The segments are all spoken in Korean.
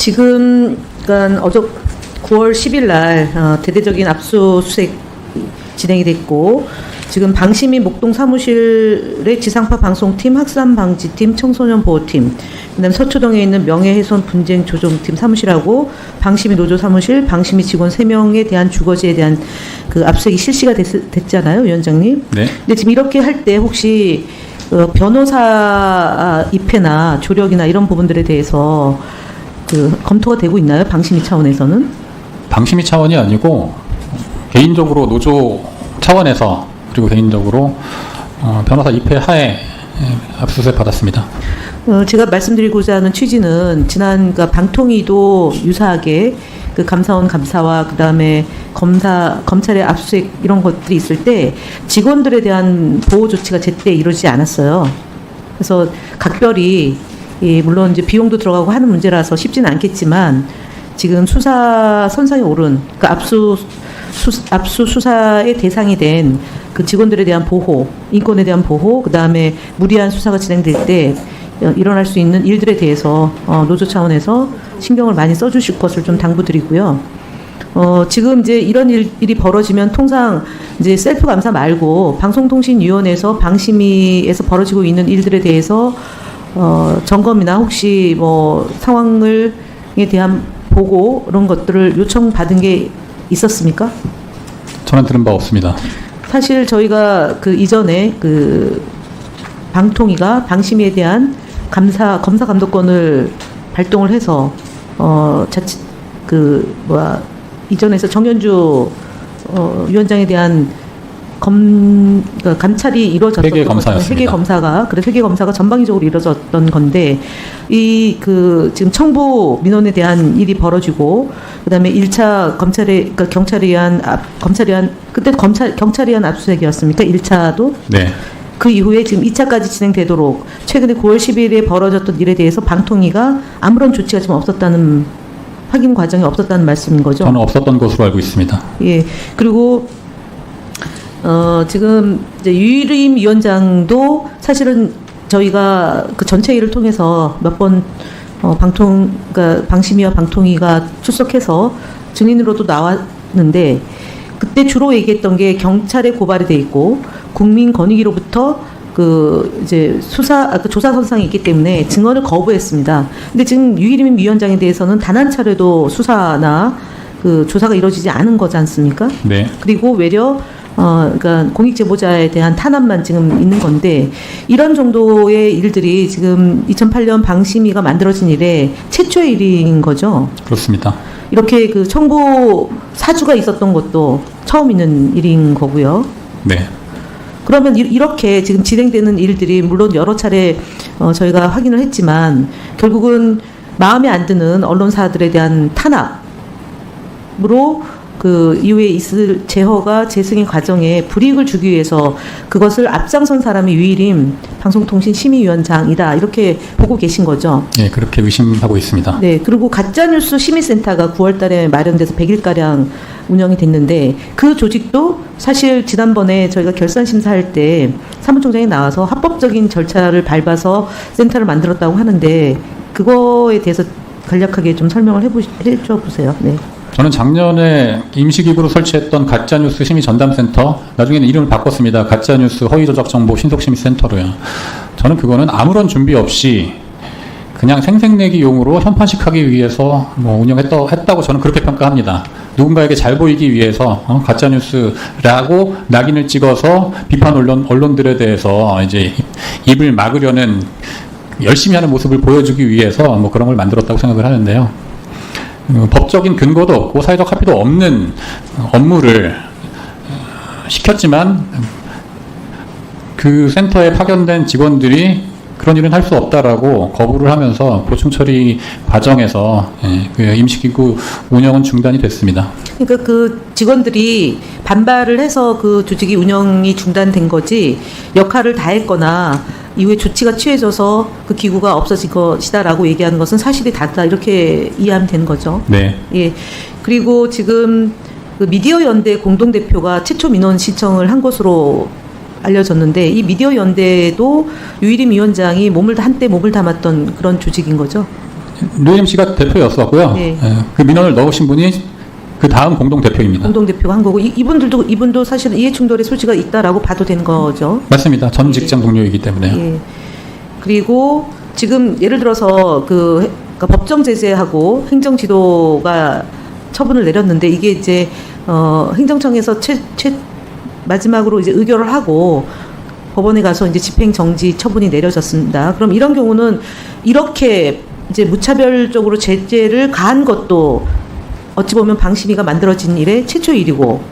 지금 그러니까 어저 9월 10일 날 어, 대대적인 압수수색 진행이 됐고 지금 방심이 목동 사무실의 지상파 방송팀, 학산 방지팀, 청소년 보호팀, 그다음 서초동에 있는 명예훼손 분쟁 조정팀 사무실하고 방심이 노조 사무실, 방심이 직원 3명에 대한 주거지에 대한 그 압수수색이 실시가 됐, 됐잖아요, 위원장님. 네. 근데 지금 이렇게 할 때 혹시 어, 변호사 입회나 조력이나 이런 부분들에 대해서 그 검토가 되고 있나요? 방심위 차원에서는? 방심위 차원이 아니고 개인적으로 노조 차원에서 그리고 개인적으로 어, 변호사 입회 하에 예, 압수수색 받았습니다. 어, 제가 말씀드리고자 하는 취지는 지난 그 방통위도 유사하게 그 감사원 감사와 그 다음에 검사 검찰의 압수수색 이런 것들이 있을 때 직원들에 대한 보호 조치가 제때 이루어지지 않았어요. 그래서 각별히 이 물론 이제 비용도 들어가고 하는 문제라서 쉽지는 않겠지만 지금 수사 선상에 오른 그 압수 수, 압수 수사의 대상이 된 그 직원들에 대한 보호, 인권에 대한 보호, 그 다음에 무리한 수사가 진행될 때 어, 일어날 수 있는 일들에 대해서 어, 노조 차원에서 신경을 많이 써주실 것을 좀 당부드리고요. 어, 지금 이제 이런 일, 일이 벌어지면 통상 이제 셀프 감사 말고 방송통신위원회에서 방심위에서 벌어지고 있는 일들에 대해서 어, 점검이나 혹시 뭐 상황을 에 대한 보고 이런 것들을 요청받은 게 있었습니까? 저는 들은 바 없습니다. 사실 저희가 그 이전에 그 방통위가 방심위에 대한 감사 검사 감독권을 발동을 해서 어 자치 그 뭐야 이전에서 정현주 어 위원장에 대한 검 그러니까 감찰이 이루어졌던 회계 검사였습니다. 회계 검사가 그래 회계 검사가 전방위적으로 이루어졌던 건데 이 그 지금 청부 민원에 대한 일이 벌어지고 그다음에 1차 검찰에 그러니까 경찰에 의한 압, 검찰에 의한 그때 검찰 경찰에 의한 압수수색이었습니까? 1차도 네. 그 이후에 지금 2차까지 진행되도록 최근에 9월 10일에 벌어졌던 일에 대해서 방통위가 아무런 조치가 지금 없었다는 확인 과정이 없었다는 말씀인 거죠. 저는 없었던 것으로 알고 있습니다. 예. 그리고 어 지금 이제 유일임 위원장도 사실은 저희가 그 전체 일을 통해서 몇번 어, 방통 그러니까 방심위와 방통위가 출석해서 증인으로도 나왔는데 그때 주로 얘기했던 게 경찰에 고발이 돼 있고 국민권익위로부터 그 이제 수사 아, 그 조사 선상이 있기 때문에 증언을 거부했습니다. 근데 지금 유일임 위원장에 대해서는 단 한 차례도 수사나 그 조사가 이루어지지 않은 거지 않습니까? 네. 그리고 외려 어 그러니까 공익 제보자에 대한 탄압만 지금 있는 건데 이런 정도의 일들이 지금 2008년 방심위가 만들어진 이래 최초의 일인 거죠. 그렇습니다. 이렇게 그 청부 사주가 있었던 것도 처음 있는 일인 거고요. 네. 그러면 이- 이렇게 지금 진행되는 일들이 물론 여러 차례 어, 저희가 확인을 했지만 결국은 마음에 안 드는 언론사들에 대한 탄압으로 그 이후에 있을 제허가 재승인 과정에 불이익을 주기 위해서 그것을 앞장선 사람이 유일임 방송통신 심의위원장이다 이렇게 보고 계신 거죠. 예, 그렇게 의심하고 있습니다. 네, 그리고 가짜뉴스 심의센터가 9월달에 마련돼서 100일 가량 운영이 됐는데 그 조직도 사실 지난번에 저희가 결산 심사할 때 사무총장이 나와서 합법적인 절차를 밟아서 센터를 만들었다고 하는데 그거에 대해서 간략하게 좀 설명을 해보, 해줘 보세요. 네. 저는 작년에 임시기구로 설치했던 가짜뉴스 심의 전담센터, 나중에는 이름을 바꿨습니다. 가짜뉴스 허위조작 정보 신속심의센터로요. 저는 그거는 아무런 준비 없이 그냥 생색내기용으로 현판식하기 위해서 뭐 운영했다 했다고 저는 그렇게 평가합니다. 누군가에게 잘 보이기 위해서 어, 가짜뉴스라고 낙인을 찍어서 비판 언론 언론들에 대해서 이제 입을 막으려는 열심히 하는 모습을 보여주기 위해서 뭐 그런 걸 만들었다고 생각을 하는데요. 어, 법적인 근거도 없고 사회적 합의도 없는 업무를 어, 시켰지만 그 센터에 파견된 직원들이 그런 일은 할 수 없다라고 거부를 하면서 보충 처리 과정에서 예, 그 임시기구 운영은 중단이 됐습니다. 그러니까 그 직원들이 반발을 해서 그 조직이 운영이 중단된 거지 역할을 다했거나 이후에 조치가 취해져서 그 기구가 없어진 것이다라고 얘기하는 것은 사실이 다르다 이렇게 이해하면 되는 거죠. 네, 예. 그리고 지금 그 미디어 연대 공동 대표가 최초 민원 신청을 한 것으로 알려졌는데 이 미디어 연대도 유일임 위원장이 몸을 한때 몸을 담았던 그런 조직인 거죠. 류임 씨가 대표였었고요. 네. 예, 그 민원을 넣으신 분이 그 다음 공동 대표입니다. 공동 대표가 한 거고 이, 이분들도 이분도 사실 이해 충돌의 소지가 있다라고 봐도 되는 거죠. 맞습니다. 전 직장 동료이기 때문에요. 예. 그리고 지금 예를 들어서 그 해- 그러니까 법정 제재하고 행정 지도가 처분을 내렸는데 이게 이제 어 행정청에서 최, 최 마지막으로 이제 의결을 하고 법원에 가서 이제 집행 정지 처분이 내려졌습니다. 그럼 이런 경우는 이렇게 이제 무차별적으로 제재를 가한 것도 어찌 보면 방심위가 만들어진 일의 최초 일이고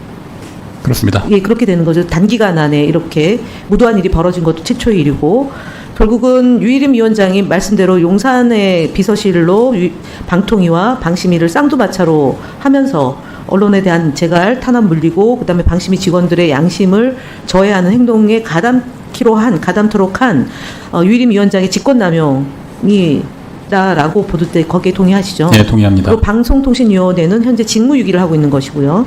그렇습니다. 예, 그렇게 되는 거죠. 단기간 안에 이렇게 무도한 일이 벌어진 것도 최초의 일이고 결국은 유일임 위원장이 말씀대로 용산의 비서실로 유- 방통위와 방심위를 쌍두마차로 하면서 언론에 대한 재갈 탄압 물리고 그다음에 방심위 직원들의 양심을 저해하는 행동에 가담키로 한 가담토록 한 어, 유일임 위원장의 직권남용이 다라고 보도 때 거기에 동의하시죠? 네, 동의합니다. 그리고 방송통신위원회는 현재 직무유기를 하고 있는 것이고요.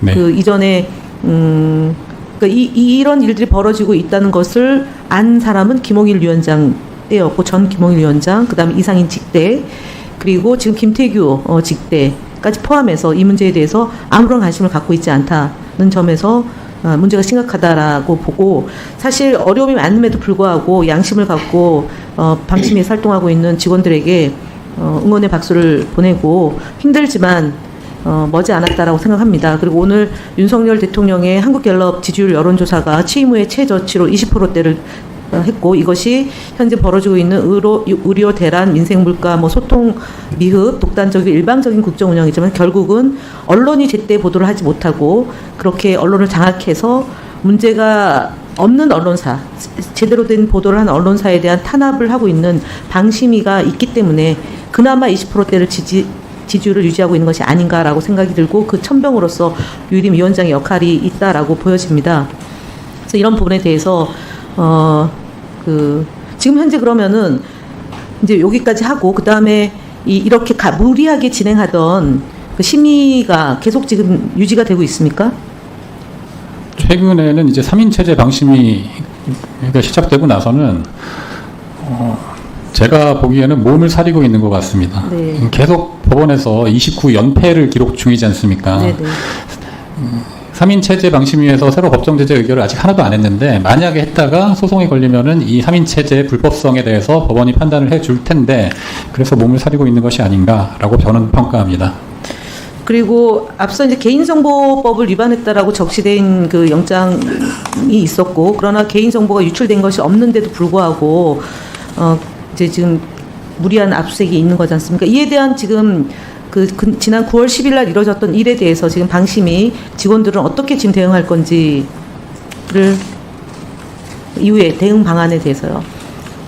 네. 그 이전에 음 그러니까 이, 이- 이런 일들이 벌어지고 있다는 것을 안 사람은 김홍일 위원장 때였고 전 김홍일 위원장 그다음에 이상인 직대 그리고 지금 김태규 어, 직대까지 포함해서 이 문제에 대해서 아무런 관심을 갖고 있지 않다는 점에서 어, 문제가 심각하다라고 보고 사실 어려움이 많음에도 불구하고 양심을 갖고 어, 방심에 활동하고 있는 직원들에게 어, 응원의 박수를 보내고 힘들지만 어, 머지 않았다라고 생각합니다. 그리고 오늘 윤석열 대통령의 한국갤럽 지지율 여론조사가 취임 후에 최저치로 20%대를 어, 했고 이것이 현재 벌어지고 있는 의료, 의료 대란, 민생 물가, 뭐 소통 미흡, 독단적인 일방적인 국정 운영이지만 결국은 언론이 제때 보도를 하지 못하고 그렇게 언론을 장악해서 문제가 없는 언론사, 제대로 된 보도를 한 언론사에 대한 탄압을 하고 있는 방심위가 있기 때문에 그나마 20%대를 지지 지지율을 유지하고 있는 것이 아닌가라고 생각이 들고 그 천병으로서 유림 위원장의 역할이 있다라고 보여집니다. 그래서 이런 부분에 대해서 어 그 지금 현재 그러면은 이제 여기까지 하고 그 다음에 이 이렇게 가, 무리하게 진행하던 그 심의가 계속 지금 유지가 되고 있습니까? 최근에는 이제 3인 체제 방심위가 시작되고 나서는 어, 제가 보기에는 몸을 사리고 있는 것 같습니다. 네. 계속 법원에서 29 연패를 기록 중이지 않습니까? 네 네. 3인 체제 방심위에서 새로 법정 제재 의결을 아직 하나도 안 했는데 만약에 했다가 소송이 걸리면은 이 3인 체제의 불법성에 대해서 법원이 판단을 해 줄 텐데 그래서 몸을 사리고 있는 것이 아닌가라고 저는 평가합니다. 그리고 앞서 이제 개인정보법을 위반했다라고 적시된 그 영장이 있었고 그러나 개인정보가 유출된 것이 없는데도 불구하고 어 이제 지금 무리한 압수색이 있는 거지 않습니까? 이에 대한 지금 그, 그 지난 9월 10일 날 이뤄졌던 일에 대해서 지금 방심이 직원들은 어떻게 지금 대응할 건지를 이후에 대응 방안에 대해서요.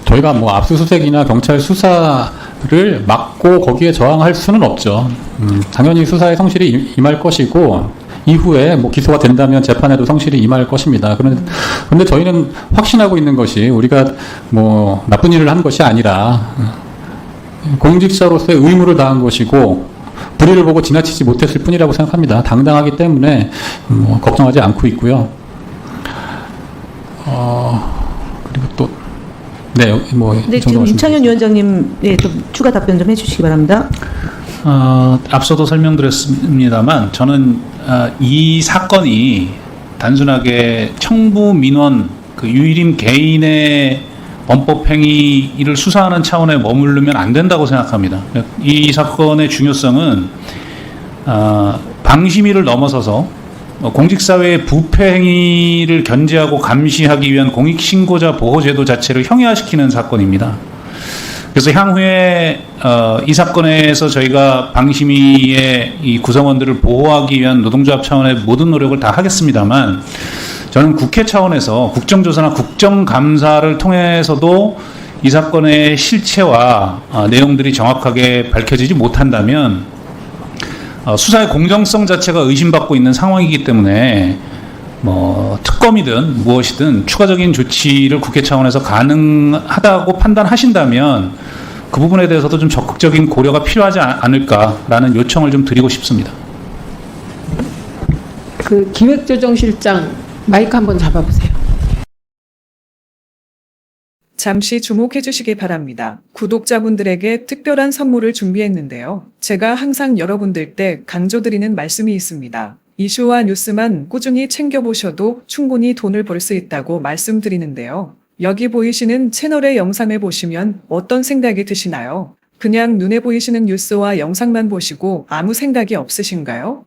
저희가 뭐 압수수색이나 경찰 수사를 막고 거기에 저항할 수는 없죠. 음, 당연히 수사에 성실히 임- 임할 것이고 이후에 뭐 기소가 된다면 재판에도 성실히 임할 것입니다. 그런데, 그런데 저희는 확신하고 있는 것이 우리가 뭐 나쁜 일을 한 것이 아니라 공직자로서의 의무를 다한 것이고 불의를 보고 지나치지 못했을 뿐이라고 생각합니다. 당당하기 때문에 뭐 걱정하지 않고 있고요. 어, 그리고 또 네, 뭐 정도 지금 임창현 위원장님 예, 좀 추가 답변 좀 해주시기 바랍니다. 어, 앞서도 설명드렸습니다만 저는 어, 이 사건이 단순하게 청부 민원 그 유일임 개인의 범법 행위를 수사하는 차원에 머무르면 안 된다고 생각합니다. 이 사건의 중요성은 어, 방심위를 넘어서서 어, 공직사회의 부패 행위를 견제하고 감시하기 위한 공익신고자 보호제도 자체를 형해화시키는 사건입니다. 그래서 향후에 어, 이 사건에서 저희가 방심위의 이 구성원들을 보호하기 위한 노동조합 차원의 모든 노력을 다 하겠습니다만 저는 국회 차원에서 국정조사나 국정감사를 통해서도 이 사건의 실체와 어, 내용들이 정확하게 밝혀지지 못한다면 어, 수사의 공정성 자체가 의심받고 있는 상황이기 때문에 뭐 특검이든 무엇이든 추가적인 조치를 국회 차원에서 가능하다고 판단하신다면 그 부분에 대해서도 좀 적극적인 고려가 필요하지 않- 않을까라는 요청을 좀 드리고 싶습니다. 그 기획조정실장 마이크 한번 잡아보세요. 잠시 주목해 주시기 바랍니다. 구독자분들에게 특별한 선물을 준비했는데요. 제가 항상 여러분들 때 강조드리는 말씀이 있습니다. 이슈와 뉴스만 꾸준히 챙겨보셔도 충분히 돈을 벌 수 있다고 말씀드리는데요. 여기 보이시는 채널의 영상을 보시면 어떤 생각이 드시나요? 그냥 눈에 보이시는 뉴스와 영상만 보시고 아무 생각이 없으신가요?